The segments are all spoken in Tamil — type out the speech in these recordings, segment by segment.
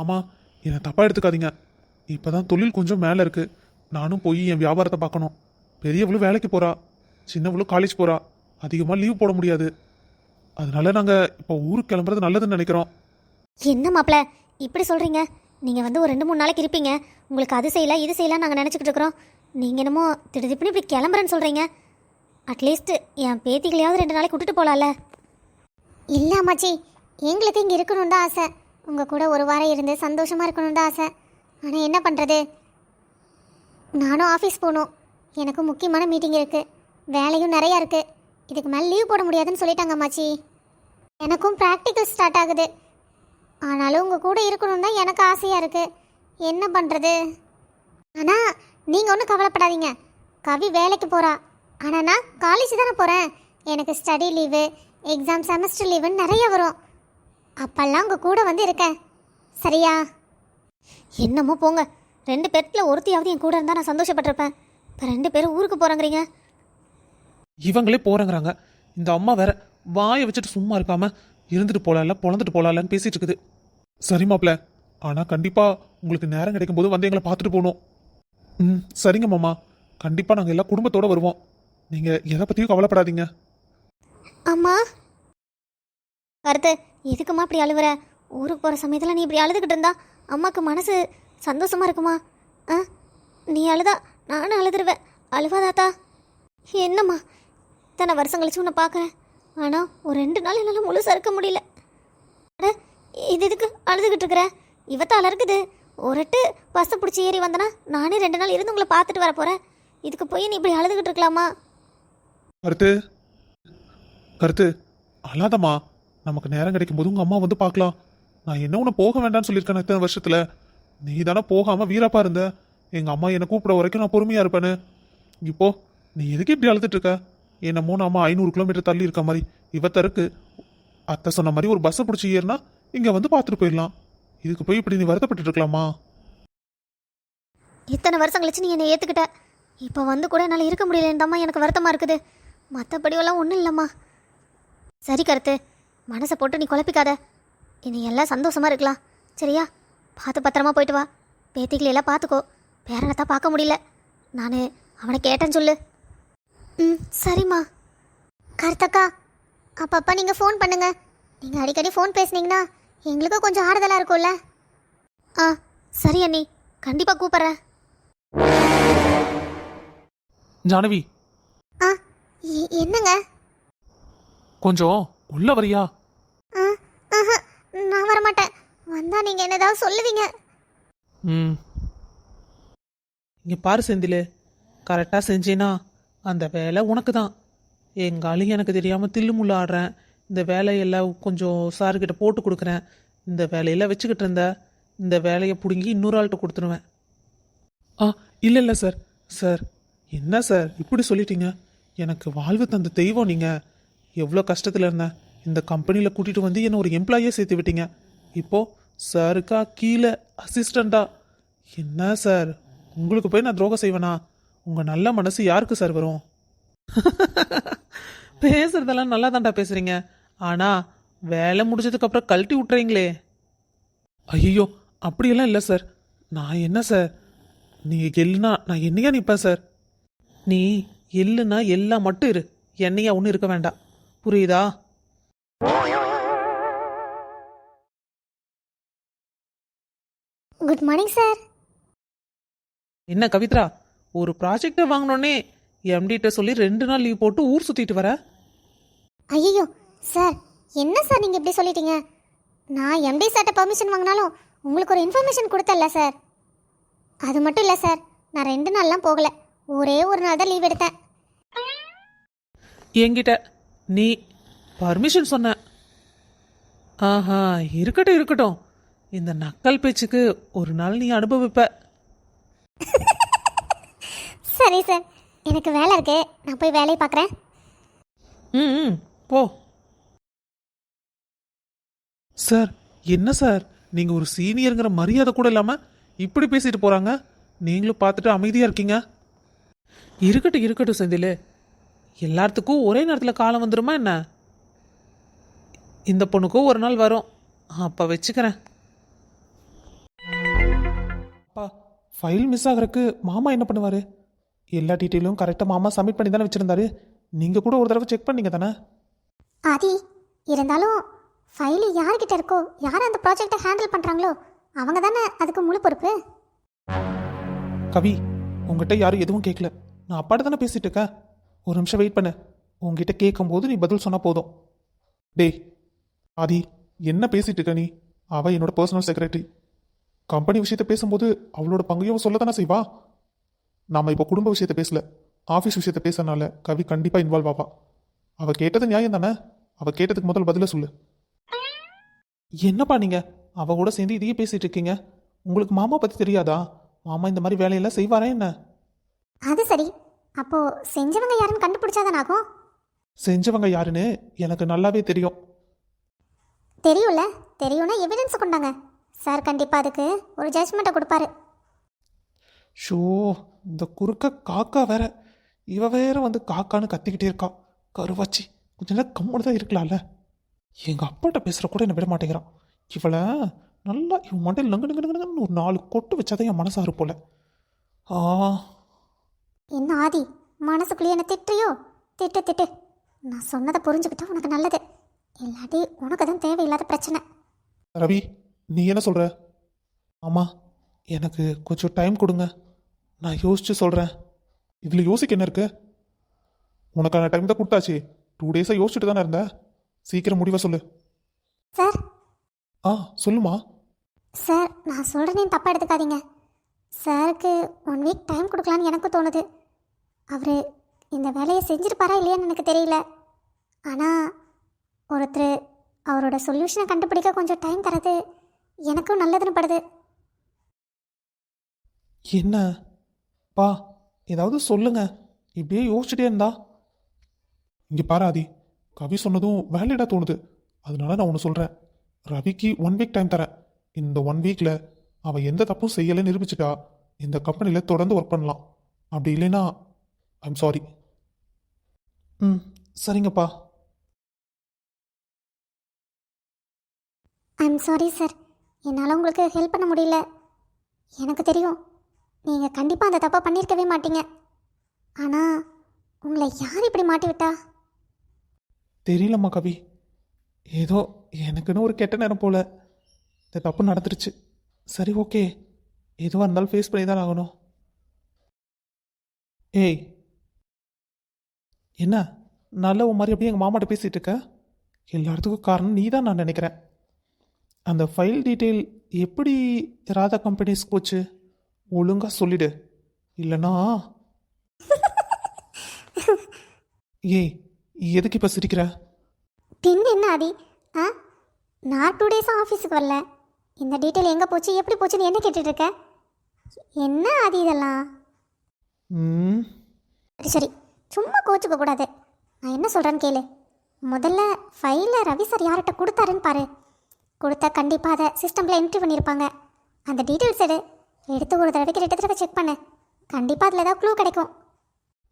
மாமா என்னை தப்பாக எடுத்துக்காதீங்க. இப்போ தான் தொழில் கொஞ்சம் மேலே இருக்கு. நானும் போய் என் வியாபாரத்தை பார்க்கணும். பெரியவளும் வேலைக்கு போகிறா சின்னவளும் காலேஜ் போகிறா அதிகமாக லீவ் போட முடியாது. அதனால நாங்கள் இப்போ ஊருக்கு கிளம்புறது நல்லதுன்னு நினைக்கிறோம். என்ன மாப்பிள இப்படி சொல்கிறீங்க நீங்கள் வந்து ஒரு ரெண்டு மூணு நாளைக்கு இருப்பீங்க. உங்களுக்கு அது செய்யல இது செய்யலாம் நாங்கள் நினச்சிக்கிட்டு இருக்கிறோம். நீங்கள் என்னமோ திடீர்னு இப்படி கிளம்புறேன்னு சொல்கிறீங்க அட்லீஸ்ட் என் பேத்திகளையாவது ரெண்டு நாளைக்கு விட்டுட்டு போகலாம்ல இல்லை அம்மாச்சி எங்களுக்கு இங்கே இருக்கணும் தான் ஆசை. உங்கள் கூட ஒரு வாரம் இருந்து சந்தோஷமாக இருக்கணும் தான் ஆசை. ஆனால் என்ன பண்ணுறது நானும் ஆஃபீஸ் போகணும். எனக்கும் முக்கியமான மீட்டிங் இருக்குது வேலையும் நிறையா இருக்குது இதுக்கு மேலே லீவ் போட முடியாதுன்னு சொல்லிட்டாங்க அம்மாச்சி. எனக்கும் ப்ராக்டிக்கல் ஸ்டார்ட் ஆகுது. ஆனாலும் உங்கள் கூட இருக்கணும் தான் எனக்கு ஆசையாக இருக்குது என்ன பண்ணுறது ஆனால் நீங்கள் ஒன்றும் கவலைப்படாதீங்க. கவி வேலைக்கு போகிறா ஆனால் நான் காலேஜ் தானே போகிறேன் எனக்கு ஸ்டடி லீவு எக்ஸாம் செமஸ்டர் லீவுன்னு நிறைய வரும். அப்பெல்லாம் உங்கள் கூட வந்து இருக்கேன் சரியா? என்னமோ போங்க. ரெண்டு பேர்த்தில் ஒருத்தியாவது என் கூட இருந்தால் நான் சந்தோஷப்பட்டிருப்பேன். இப்போ ரெண்டு பேரும் ஊருக்கு போகிறேங்கிறீங்க இவங்களே போகிறேங்கிறாங்க இந்த அம்மா வேற வாயை வச்சுட்டு சும்மா இருக்காம இருந்துட்டு போலாம்ல பொழந்துட்டு போலாம்லன்னு பேசிட்டு இருக்குது. சரி மாப்ள ஆனால் கண்டிப்பாக உங்களுக்கு நேரம் கிடைக்கும் போது வந்து எங்களை பார்த்துட்டு போகணும். ம் சரிங்க மாமா. கண்டிப்பாக நாங்கள் எல்லாம் குடும்பத்தோட வருவோம். நீங்கள் எதை பற்றியும் கவலைப்படாதீங்க. அம்மா கருத்து எதுக்குமா இப்படி அழுவுற? ஊருக்கு போகிற சமயத்தில் நீ இப்படி அழுதுகிட்டு இருந்தா அம்மாவுக்கு மனசு சந்தோஷமா இருக்குமா? ஆ? நீ அழுதா நானும் அழுதுருவேன். அழுவாதாத்தா என்னம்மா? இத்தனை வருஷம் கழிச்சு உன்னை பார்க்குறேன் ஆனால் ஒரு ரெண்டு நாள் என்னால் முழுசாக இருக்க முடியல. அட இது எதுக்கு அழுதுகிட்டு இருக்கிற? இவத்தால் இருக்குது. ஒருட்டு பஸ்ஸை பிடிச்சி ஏறி வந்தனா நானே ரெண்டு நாள் இருந்து உங்களை பார்த்துட்டு வர போகிறேன் இதுக்கு போய் நீ இப்படி அழுதுகிட்டு இருக்கலாமா? கருத்து கருத்து அழாதம்மா. நமக்கு நேரம் கிடைக்கும் போது உங்கள் அம்மா வந்து பார்க்கலாம். நான் என்ன ஒன்று போக வேண்டாம்னு சொல்லியிருக்கேன் இத்தனை வருஷத்தில். நீ தானே போகாமல் வீரப்பா இருந்த. எங்கள் அம்மா என்னை கூப்பிட வரைக்கும் நான் பொறுமையாக இருப்பேன்னு. இப்போ நீ எதுக்கு இப்படி அழுதுட்டு இருக்க? என்னமோ நாம ஐநூறு கிலோமீட்டர் தள்ளி இருக்க மாதிரி. இவத்தருக்கு அத்தை சொன்ன மாதிரி ஒரு பஸ்ஸை பிடிச்சி ஏறினா இங்கே வந்து பார்த்துட்டு போயிடலாம். இதுக்கு போய் இப்படி நீ வருத்தப்பட்டு இருக்கலாமா? இத்தனை வருஷம் கழிச்சு நீ என்னை ஏற்றுக்கிட்ட இப்போ வந்து கூட என்னால் இருக்க முடியலன்னு எனக்கு வருத்தமாக இருக்குது. மற்றபடியெல்லாம் ஒன்றும் இல்லைம்மா. சரி கருத்து. மனசை போட்டு நீ குழப்பிக்காத. இனி எல்லாம் சந்தோஷமாக இருக்கலாம். சரியா? பார்த்து பத்திரமா போயிட்டு வா. பேத்திகளை எல்லாம் பார்த்துக்கோ. பேரனை தான் பார்க்க முடியல. நான் அவனை கேட்டேன்னு சொல்லு. ம் சரிம்மா. கருத்தக்கா அப்பப்போ நீங்கள் ஃபோன் பண்ணுங்க. நீங்கள் அடிக்கடி ஃபோன் பேசுனீங்கன்னா எங்களுக்கும் கொஞ்சம் ஆறுதலாக இருக்கும்ல. ஆ சரி அண்ணி. கண்டிப்பாக கூப்பிட்றேன். ஜானவி. ஆ என்னங்க? கொஞ்சம் உள்ள வரியா? நான் வரமாட்டேன். வந்தா நீங்க என்ன ஏதாவது சொல்லுவீங்க. ம். இங்கே பாரு செந்தில் கரெக்டாக செஞ்சேனா அந்த வேலை உனக்கு தான் எங்காலும் எனக்கு தெரியாமல் தில்லுமுள்ள ஆடுறேன். இந்த வேலையெல்லாம் கொஞ்சம் சாருக்கிட்ட போட்டு கொடுக்குறேன். இந்த வேலையெல்லாம் வச்சுக்கிட்டு இருந்த இந்த வேலையை பிடுங்கி இன்னொரு ஆள்கிட்ட கொடுத்துருவேன். ஆ இல்லை இல்லை சார் சார் என்ன சார் இப்படி சொல்லிட்டீங்க. எனக்கு வாழ்வு தந்த தெய்வம் நீங்கள் எவ்வளோ கஷ்டத்தில் இருந்தேன் இந்த கம்பெனியில் கூட்டிகிட்டு வந்து என்னை ஒரு எம்ப்ளாயியே சேர்த்து விட்டீங்க. இப்போ சாருக்கா கீழே அசிஸ்டண்டா என்ன சார் உங்களுக்கு போய் நான் துரோகம் செய்வேனா? உங்கள் நல்ல மனசு யாருக்கு சார் வரும்? பேசுறதெல்லாம் நல்லா தான்டா பேசுறீங்க. ஆனால் வேலை முடிஞ்சதுக்கப்புறம் கழட்டி விட்டுறீங்களே. ஐயோ அப்படியெல்லாம் இல்லை சார் நான் என்ன சார் நீங்கள் எல்லுனா நான் என்னையா நிற்பேன் சார் நீ எள்ளுனா எல்லாம் மட்டும் இரு. என்னையா ஒன்றும் இருக்க வேண்டாம். புரியுதா? குட் மார்னிங் சார் என்ன கவித்ரா? ஒரு ப்ராஜெக்டை வாங்கினோடனே எம்டிட்ட சொல்லி ரெண்டு நாள் லீவ் போட்டு ஊர் சுற்றிட்டு வர? ஐயோ சார் என்ன சார் நீங்க இப்படி சொல்லிட்டீங்க? நான் எம்டி சார்ட்ட பர்மிஷன் வாங்கினாலும் உங்களுக்கு ஒரு இன்ஃபர்மேஷன் கொடுத்தல சார் அது மட்டும் இல்லை சார் நான் ரெண்டு நாள்லாம் போகல. ஒரே ஒரு நாள் தான் லீவ் எடுத்தேன். என்கிட்ட நீ பர்மிஷன் சொன்ன. ஆஹா இருக்கட்டும் இருக்கட்டும். இந்த நக்கல் பேச்சுக்கு ஒரு நாள் நீ அனுபவிப்ப. சரி சார். எனக்கு வேலை இருக்கு. நான் போய் வேலையை பார்க்குறேன். ம் ம், போ. சார் என்ன சார்? நீங்கள் ஒரு சீனியருங்கிற மரியாதை கூட இல்லாமல் இப்படி பேசிட்டு போகிறாங்க நீங்களும் பார்த்துட்டு அமைதியாக இருக்கீங்க? இருக்கட்டும் இருக்கட்டும் செந்தில். எல்லாத்துக்கும் ஒரே நேரத்தில் காலம் வந்துருமா என்ன? இந்த பொண்ணுக்கும் ஒரு நாள் வரும். அப்போ வச்சுக்கிறேன். ஃபைல் மிஸ் ஆகிறதுக்கு மாமா என்ன பண்ணுவார்? எல்லா டீட்டெயிலும் கரெக்டாக மாமா சப்மிட் பண்ணி தானே வச்சுருந்தாரு. நீங்கள் கூட ஒரு தடவை செக் பண்ணீங்க தானே? ஆதி இருந்தாலும் ஃபைலு யார்கிட்ட இருக்கோ யார் அந்த ப்ராஜெக்டை ஹேண்டில் பண்ணுறாங்களோ அவங்க தானே அதுக்கு முழு பொறுப்பு? கவி உங்ககிட்ட யாரும் எதுவும் கேட்கல நான் அப்பாட்ட தானே பேசிட்டு இருக்கேன். ஒரு நிமிஷம் வெயிட் பண்ணு. உங்ககிட்ட கேட்கும்போது நீ பதில் சொன்னால் போதும். டேய் ஆதி என்ன பேசிட்டு இருக்க நீ? அவள் என்னோட பர்சனல் செக்ரட்டரி கம்பெனி விஷயத்த பேசும்போது அவளோட பங்கையும் சொல்ல தானே செய்வா? நாம் இப்போ குடும்ப விஷயத்த பேசல. ஆஃபீஸ் விஷயத்த பேசுறனால கவி கண்டிப்பாக இன்வால்வ் ஆவா. அவள் கேட்டது நியாயம் தானே? அவள் கேட்டதுக்கு முதல் பதில சொல்லு. என்னப்பா நீங்கள் அவள் கூட சேர்ந்து இதையே பேசிட்டு இருக்கீங்க. உங்களுக்கு மாமா பற்றி தெரியாதா? மாமா இந்த மாதிரி வேலையெல்லாம் செய்வாரா என்ன? அது சரி. அப்போ செஞ்சவங்க யாருன்னு கண்டுபிடிச்சாதான் ஆகும்? செஞ்சவங்க யாருன்னு எனக்கு நல்லாவே தெரியும். தெரியும்ல? தெரியும்னா எவிடன்ஸ் கொண்டாங்க. சார் கண்டிப்பாக அதுக்கு ஒரு ஜட்ஜ்மெண்ட்டை கொடுப்பாரு. ஷோ இந்த குறுக்க காக்கா வேற. இவ வேற வந்து காக்கான்னு கத்திக்கிட்டே இருக்கா. கருவாச்சி கொஞ்ச நேரம் கம்முன்னு தான் இருக்கலாம்ல. எங்க அப்பாட்ட பேசுற கூட என்ன விட மாட்டேங்கிறான். இவளை நல்லா இவன் மண்டையில் நங்கு நங்கு நங்குன்னு ஒரு நாலு கொட்டு வச்சாதான் என் மனசாரு போல. ஆ என்ன ஆதி மனசுக்குள்ளேயே என்ன திட்டுறியோ? திட்டு திட்டு. நான் சொன்னதை புரிஞ்சுக்கிட்டா உனக்கு நல்லது. இல்லாட்டி உனக்கு தான் தேவையில்லாத பிரச்சனை. ரவி நீ என்ன சொல்ற? ஆமா எனக்கு கொஞ்சம் டைம் கொடுங்க. நான் யோசிச்சு சொல்றேன். இதுல யோசிக்க என்ன இருக்கு? உனக்கான டைம் தான் கொடுத்தாச்சு. டூ டேஸா யோசிச்சுட்டு தானே இருந்த? சீக்கிரம் முடிவை சொல்லு. சார். ஆ சொல்லுமா. சார் நான் சொல்கிறேன்னு தப்பாக எடுத்துக்காதீங்க. சாருக்கு ஒன் வீக் டைம் கொடுக்கலான்னு எனக்கு தோணுது. அவர் இந்த வேலையை செஞ்சிருப்பாரா இல்லையான்னு எனக்கு தெரியல. ஆனால் ஒருத்தர் அவரோட சொல்யூஷனை கண்டுபிடிக்க கொஞ்சம் டைம் தரது எனக்கும் நல்லதுன்னு படுது. என்ன? பா ஏதாவது சொல்லுங்க. இப்படியே யோசிச்சுட்டே இருந்தா? இங்கே பாராதி கவி சொன்னதும் வேலிடா தோணுது. அதனால நான் ஒன்று சொல்கிறேன் ரவிக்கு ஒன் வீக் டைம் தரேன். இந்த ஒன் வீக்கில் அவள் எந்த தப்பும் செய்யலை நிரூபிச்சிட்டா இந்த கம்பெனியில் தொடர்ந்து ஒர்க் பண்ணலாம். அப்படி இல்லைன்னா ஐம் சாரி ம். சரிங்கப்பா. ஐம் சாரி சார் என்னால் உங்களுக்கு ஹெல்ப் பண்ண முடியல. எனக்கு தெரியும். நீங்கள் கண்டிப்பாக அந்த தப்பை பண்ணியிருக்கவே மாட்டீங்க. ஆனால் உங்களை யார் இப்படி மாட்டி விட்டா தெரியலம்மா கவி. ஏதோ எனக்குன்னு ஒரு கெட்ட நேரம் போல. இந்த தப்பு நடந்துருச்சு. சரி ஓகே. எதுவாக இருந்தாலும் ஃபேஸ் பண்ணி தான் ஆகணும். ஏய் என்ன? நல்ல ஒரு மாதிரி அப்படியே எங்கள் மாமாட்ட பேசிகிட்டு இருக்க? எல்லாத்துக்கும் காரணம் நீ தான் நான் நினைக்கிறேன். அந்த ஃபைல் டீட்டெயில் எப்படி ராதா கம்பெனிஸ் போச்சு? ஒழுங்காக சொல்லிடு. இல்லைனா? ஏய் எதுக்கு இப்போ சிரிக்கிற? பின் என்ன ஆதி? ஆ? நான் டூ டேஸாக ஆஃபீஸுக்கு வரல. இந்த டீட்டெயில் எங்கே போச்சு எப்படி போச்சுன்னு என்ன கேட்டுட்டு இருக்க? என்ன ஆதி இதெல்லாம்? ம். சரி சரி. சும்மா கோச்சுக்க கூடாது. நான் என்ன சொல்கிறேன்னு கேளு. முதல்ல ஃபைலை ரவி சார் யார்கிட்ட கொடுத்தாருன்னு பாரு. கொடுத்தா கண்டிப்பாக அதை சிஸ்டமில் என்ட்ரி பண்ணியிருப்பாங்க அந்த டீட்டெயில்ஸ் எடு. எடுத்து ஒரு தடவைக்கு ரெண்டு தடவை செக் பண்ணு. கண்டிப்பாக அதில் ஏதாவது க்ளூ கிடைக்கும்.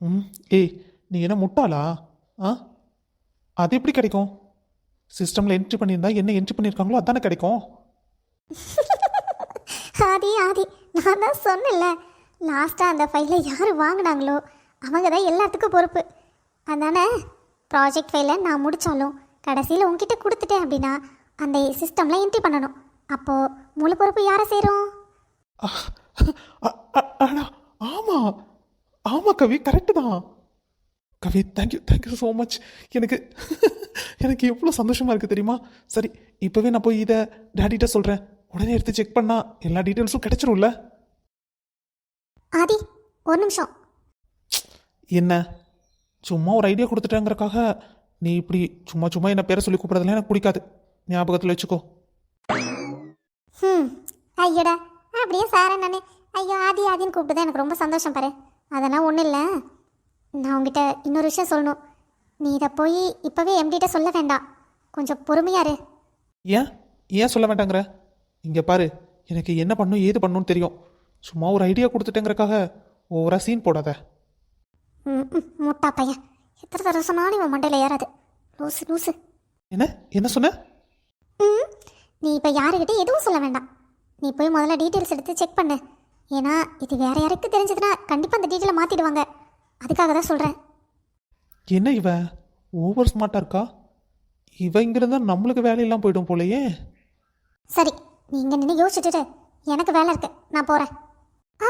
ம் ஏய் நீ என்ன முட்டாளா? ஆ? அது எப்படி கிடைக்கும்? சிஸ்டமில் என்ட்ரி பண்ணியிருந்தா என்ன என்ட்ரி பண்ணியிருக்காங்களோ அதானே கிடைக்கும். ஆதி ஆதி நான் தான் சொன்னேன்ல. லாஸ்ட்டாக அந்த ஃபைலை யார் வாங்கினாங்களோ? அவங்க தான் எல்லாத்துக்கும் பொறுப்பு. அதனால் ப்ராஜெக்ட் ஃபைலை நான் முடித்தாலும் கடைசியில் உங்ககிட்ட கொடுத்துட்டேன் அப்படின்னா அந்த சிஸ்டமில் என்ட்ரி பண்ணணும். அப்போது முழு பொறுப்பு யாரை சேரும்? ஆமாம் ஆமாம் கவி. கரெக்டு தான். Kavi thank you thank you so much எனக்கு எனக்கு எவ்வளோ சந்தோஷமாக இருக்குது தெரியுமா? சரி இப்போவே நான் போய் இதை டேடிகிட்ட சொல்கிறேன் உடனே எடுத்து செக் பண்ணால் எல்லா டீட்டெயில்ஸும் கிடைச்சிரும்ல? ஆதி ஒரு நிமிஷம். என்ன? சும்மா ஒரு ஐடியா கொடுத்துட்டேங்கிறக்காக நீ இப்படி சும்மா சும்மா என்ன பேரை சொல்லி கூப்பிட்றதுலாம் எனக்கு பிடிக்காது. ஞாபகத்தில் வச்சுக்கோ. ம் ஐயோடா. அப்படியே சார நானே. ஐயோ ஆதி ஆதின்னு கூப்பிட்டு எனக்கு ரொம்ப சந்தோஷம் பாரு. அதெல்லாம் ஒன்றும் இல்லை. நான் உங்ககிட்ட இன்னொரு விஷயம் சொல்லணும். நீ இதை போய் இப்போவே எம்டிட்ட சொல்ல வேண்டாம். கொஞ்சம் பொறுமையா இரு. ஏன்? ஏன் சொல்ல வேண்டாங்கிற? இங்கே பாரு. எனக்கு என்ன பண்ணும் ஏது பண்ணணும்னு தெரியும். சும்மா ஒரு ஐடியா கொடுத்துட்டேங்கிறக்காக ஓவரா சீன் போடாத. முட்டா பையன். எத்தனை தடவை சொன்னாலும் இவன் மண்டையில் ஏறாது. லூசு லூசு. என்ன? என்ன சொன்ன? ம் நீ இப்போ யாருக்கிட்ட எதுவும் சொல்ல வேண்டாம். நீ போய் முதல்ல டீட்டெயில்ஸ் எடுத்து செக் பண்ணு. ஏன்னா இது வேற யாருக்கு தெரிஞ்சதுன்னா கண்டிப்பாக அந்த டீட்டெயிலை மாற்றிடுவாங்க அதுக்காக தான் சொல்கிறேன் என்ன இவ? ஓவர் ஸ்மார்ட்டா இருக்கா? இவ இங்க இருந்தா நம்மளுக்கு வேலையெல்லாம் போயிடும் போலயே. சரி நீங்கள் நின்று யோசிச்சுட்டு எனக்கு வேலை இருக்கு. நான் போகிறேன் ஆ